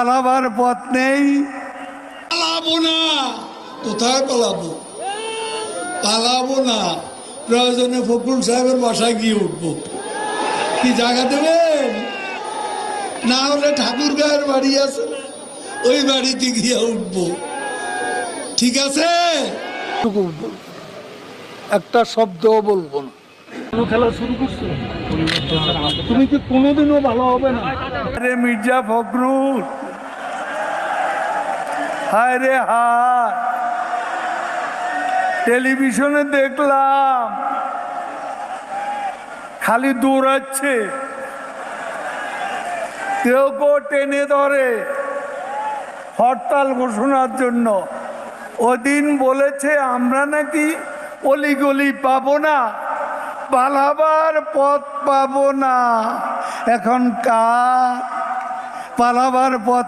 পালাবার পথ নেই। পালাবো না। কোথায় পালাবো? পালাবো না। প্রয়োজনে ফখরুল সাহেবের বাসায় গিয়ে উঠবো। কি জায়গা দেবেন? না হলে ঠাকুর গায়ের বাড়ি আছে ওই বাড়িতে গিয়ে উঠবো। ঠিক আছে। একটা শব্দও বলব না। খেলা শুরু করছ? তুমি কি কোনোদিনও ভালো হবে না? আরে মির্জা ফখরুল হায় রে হায়। টেলিভিশনে দেখলাম, খালি দৌড়াচ্ছে। কেউ কেউ টেনে ধরে হরতাল ঘোষণার জন্য। ওদিন বলেছে, আমরা নাকি অলিগলি পাবো না, পালাবার পথ পাবো না। এখন কার পালাবার পথ